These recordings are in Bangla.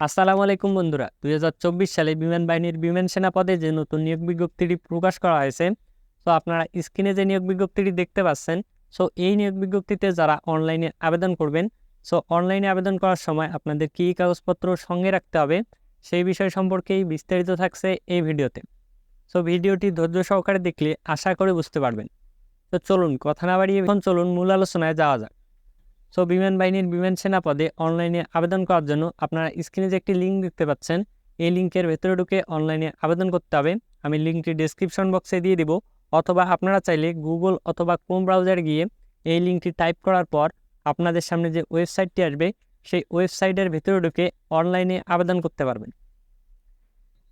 আসসালামু আলাইকুম বন্ধুরা। দুই হাজার চব্বিশ সালে বিমান বাহিনীর বিমান সেনা পদে যে নতুন নিয়োগ বিজ্ঞপ্তিটি প্রকাশ করা হয়েছে, তো আপনারা স্ক্রিনে যে নিয়োগ বিজ্ঞপ্তিটি দেখতে পাচ্ছেন সো এই নিয়োগ বিজ্ঞপ্তিতে যারা অনলাইনে আবেদন করবেন সো অনলাইনে আবেদন করার সময় আপনাদের কী কাগজপত্র সঙ্গে রাখতে হবে, সেই বিষয় সম্পর্কেই বিস্তারিত থাকছে এই ভিডিওতে। সো ভিডিওটি ধৈর্য সহকারে দেখলে আশা করে বুঝতে পারবেন। তো চলুন, কথা না বাড়িয়ে এখন চলুন মূল আলোচনায় যাওয়া যাক। সো বিমান বাহিনীর বিমান সেনা পদে অনলাইনে আবেদন করার জন্য আপনারা স্ক্রিনে যে একটি লিঙ্ক দেখতে পাচ্ছেন, এই লিঙ্কের ভেতরে ঢুকে অনলাইনে আবেদন করতে হবে। আমি লিঙ্কটি ডেসক্রিপশন বক্সে দিয়ে দিব। অথবা আপনারা চাইলে গুগল অথবা ক্রোম ব্রাউজার গিয়ে এই লিঙ্কটি টাইপ করার পর আপনাদের সামনে যে ওয়েবসাইটটি আসবে, সেই ওয়েবসাইটের ভেতরে ঢুকে অনলাইনে আবেদন করতে পারবেন।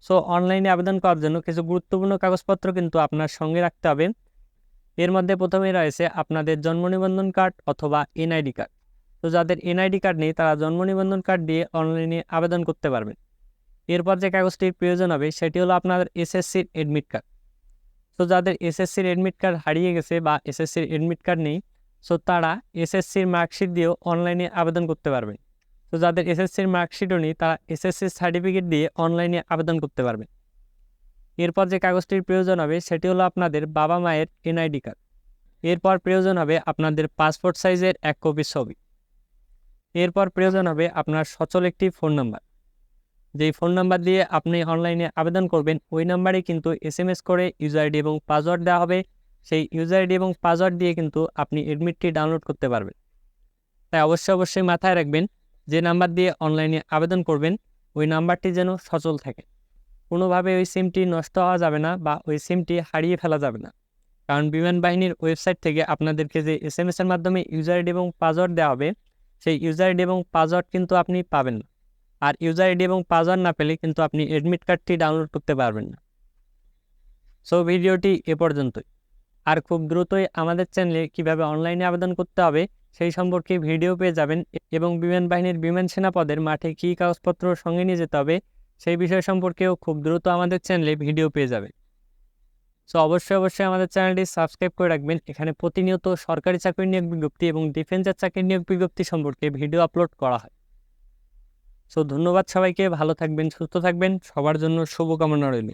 সো অনলাইনে আবেদন করার জন্য কিছু গুরুত্বপূর্ণ কাগজপত্র কিন্তু আপনার সঙ্গে রাখতে হবে। এর মধ্যে প্রথমে রয়েছে আপনাদের জন্ম নিবন্ধন কার্ড অথবা এনআইডি কার্ড। তো যাদের এনআইডি কার্ড নেই, তারা জন্ম নিবন্ধন কার্ড দিয়ে অনলাইনে আবেদন করতে পারবেন। এরপর যে কাগজটির প্রয়োজন হবে, সেটি হলো আপনাদের এসএসসির এডমিট কার্ড তো যাদের এসএসসির এডমিট কার্ড হারিয়ে গেছে বা এসএসসির এডমিট কার্ড নেই সো তারা এসএসসির মার্কশিট দিয়েও অনলাইনে আবেদন করতে পারবেন। তো যাদের এসএসসির মার্কশিটও নেই, তারা এসএসসির সার্টিফিকেট দিয়ে অনলাইনে আবেদন করতে পারবেন। এরপর যে কাগজটির প্রয়োজন হবে, সেটি হলো আপনাদের বাবা মায়ের এনআইডি কার্ড। এরপর প্রয়োজন হবে আপনাদের পাসপোর্ট সাইজের এক কপি ছবি। এরপর প্রয়োজন হবে আপনার সচল একটি ফোন নাম্বার। যেই ফোন নাম্বার দিয়ে আপনি অনলাইনে আবেদন করবেন, ওই নাম্বারে কিন্তু এস এম এস করে ইউজার আইডি এবং পাসওয়ার্ড দেওয়া হবে। সেই ইউজার আইডি এবং পাসওয়ার্ড দিয়ে কিন্তু আপনি এডমিটটি ডাউনলোড করতে পারবেন। তাই অবশ্যই অবশ্যই মাথায় রাখবেন, যে নাম্বার দিয়ে অনলাইনে আবেদন করবেন, ওই নাম্বারটি যেন সচল থাকে। কোনোভাবে ওই সিমটি নষ্ট হওয়া যাবে না বা ওই সিমটি হারিয়ে ফেলা যাবে না। কারণ বিমান বাহিনীর ওয়েবসাইট থেকে আপনাদেরকে যে এস এম এসের মাধ্যমে ইউজার আইডি এবং পাসওয়ার্ড দেওয়া হবে, সেই ইউজার আইডি এবং পাসওয়ার্ড কিন্তু আপনি পাবেন না। আর ইউজার আইডি এবং পাসওয়ার্ড না পেলে কিন্তু আপনি এডমিট কার্ডটি ডাউনলোড করতে পারবেন না। সো ভিডিওটি এ পর্যন্তই। আর খুব দ্রুতই আমাদের চ্যানেলে কীভাবে অনলাইনে আবেদন করতে হবে, সেই সম্পর্কে ভিডিও পেয়ে যাবেন এবং বিমান বাহিনীর বিমান সেনা পদের মাঠে কী কাগজপত্র সঙ্গে নিয়ে যেতে হবে সেই বিষয় সম্পর্কেও খুব দ্রুত আমাদের চ্যানেলে ভিডিও পেয়ে যাবে। সো অবশ্যই অবশ্যই আমাদের চ্যানেলটি সাবস্ক্রাইব করে রাখবেন। এখানে প্রতিনিয়ত সরকারি চাকরি নিয়োগ বিজ্ঞপ্তি এবং ডিফেন্সের চাকরি নিয়োগ বিজ্ঞপ্তি সম্পর্কে ভিডিও আপলোড করা হয়। সো ধন্যবাদ সবাইকে। ভালো থাকবেন, সুস্থ থাকবেন। সবার জন্য শুভকামনা রইল।